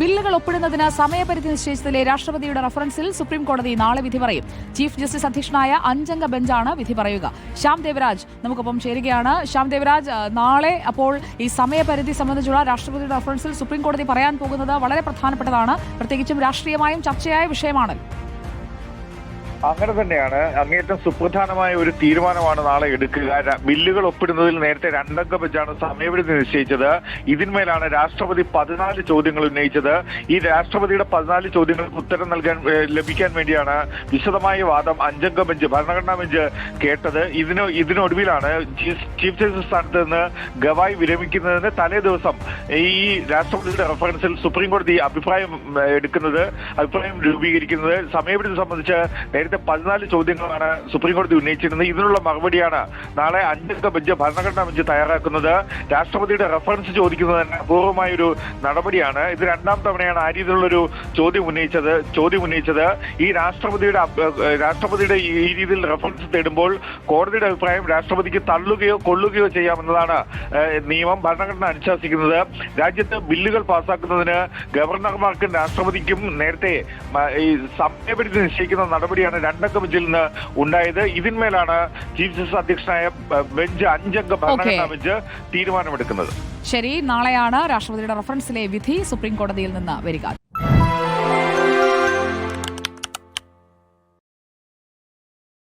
ബില്ലുകൾ ഒപ്പിടുന്നതിന് സമയപരിധി നിശ്ചയിച്ചതിലെ രാഷ്ട്രപതിയുടെ റഫറൻസിൽ സുപ്രീം കോടതി നാളെ വിധി പറയും. ചീഫ് ജസ്റ്റിസ് അധ്യക്ഷനായ അഞ്ചംഗ ബെഞ്ചാണ് വിധി പറയുക. ശ്യാം ദേവരാജ് നമുക്കൊപ്പം ചേരുകയാണ്. ശ്യാം ദേവരാജ് നാളെ അപ്പോൾ ഈ സമയപരിധി സംബന്ധിച്ചുള്ള രാഷ്ട്രപതിയുടെ റഫറൻസിൽ സുപ്രീം കോടതി പറയാൻ പോകുന്നത് വളരെ പ്രധാനപ്പെട്ടതാണ്. പ്രത്യേകിച്ചും രാഷ്ട്രീയമായും ചർച്ചയായ വിഷയമാണല്ലോ അങ്ങനെ തന്നെയാണ് അങ്ങേറ്റം സുപ്രധാനമായ ഒരു തീരുമാനമാണ് നാളെ എടുക്കുക. ബില്ലുകൾ ഒപ്പിടുന്നതിൽ നേരത്തെ രണ്ടംഗ ബെഞ്ചാണ് സമയപരിധി നിശ്ചയിച്ചത്. ഇതിന്മേലാണ് രാഷ്ട്രപതി പതിനാല് ചോദ്യങ്ങൾ ഉന്നയിച്ചത്. ഈ രാഷ്ട്രപതിയുടെ പതിനാല് ചോദ്യങ്ങൾക്ക് ഉത്തരം നൽകാൻ ലഭിക്കാൻ വേണ്ടിയാണ് വിശദമായ വാദം അഞ്ചംഗ ബെഞ്ച് ഭരണഘടനാ ബെഞ്ച് കേട്ടത്. ഇതിന് ഇതിനൊടുവിലാണ് ചീഫ് ജസ്റ്റിസ് സ്ഥാനത്ത് നിന്ന് ഗവായി വിരമിക്കുന്നതിന് തലേ ദിവസം ഈ രാഷ്ട്രപതിയുടെ റെഫറൻസിൽ സുപ്രീം കോടതി അഭിപ്രായം എടുക്കുന്നത് അഭിപ്രായം രൂപീകരിക്കുന്നത് സമയപരിധി സംബന്ധിച്ച് നേരത്തെ പതിനാല് ചോദ്യങ്ങളാണ് സുപ്രീംകോടതി ഉന്നയിച്ചിരുന്നത്. ഇതിനുള്ള മറുപടിയാണ് നാളെ അഞ്ചംഗ ബെഞ്ച് ഭരണഘടനാ ബെഞ്ച് തയ്യാറാക്കുന്നത്. രാഷ്ട്രപതിയുടെ റെഫറൻസ് ചോദിക്കുന്നത് തന്നെ അപൂർവമായ ഒരു നടപടിയാണ്. ഇത് രണ്ടാം തവണയാണ് ആ രീതിയിലുള്ളൊരു ചോദ്യം ഉന്നയിച്ചത് ചോദ്യം ഉന്നയിച്ചത്. ഈ രാഷ്ട്രപതിയുടെ രാഷ്ട്രപതിയുടെ ഈ രീതിയിൽ റെഫറൻസ് തേടുമ്പോൾ കോടതിയുടെ അഭിപ്രായം രാഷ്ട്രപതിക്ക് തള്ളുകയോ കൊള്ളുകയോ ചെയ്യാമെന്നതാണ് നിയമം ഭരണഘടന അനുശാസിക്കുന്നത്. രാജ്യത്ത് ബില്ലുകൾ പാസാക്കുന്നതിന് ഗവർണർമാർക്കും രാഷ്ട്രപതിക്കും നേരത്തെ ഈ സമയപരിധി നിശ്ചയിക്കുന്ന നടപടിയാണ് രണ്ടംഗ ബെഞ്ചിൽ നിന്ന് ഉണ്ടായത്. ഇതിന്മേലാണ് ചീഫ് ജസ്റ്റിസ് അധ്യക്ഷനായ ബെഞ്ച് അഞ്ചംഗ ഭരണഘടനാ. ബെഞ്ച് തീരുമാനമെടുക്കുന്നത്. ശരി നാളെയാണ് രാഷ്ട്രപതിയുടെ റഫറൻസിലെ വിധി സുപ്രീം കോടതിയിൽ നിന്ന് വരിക.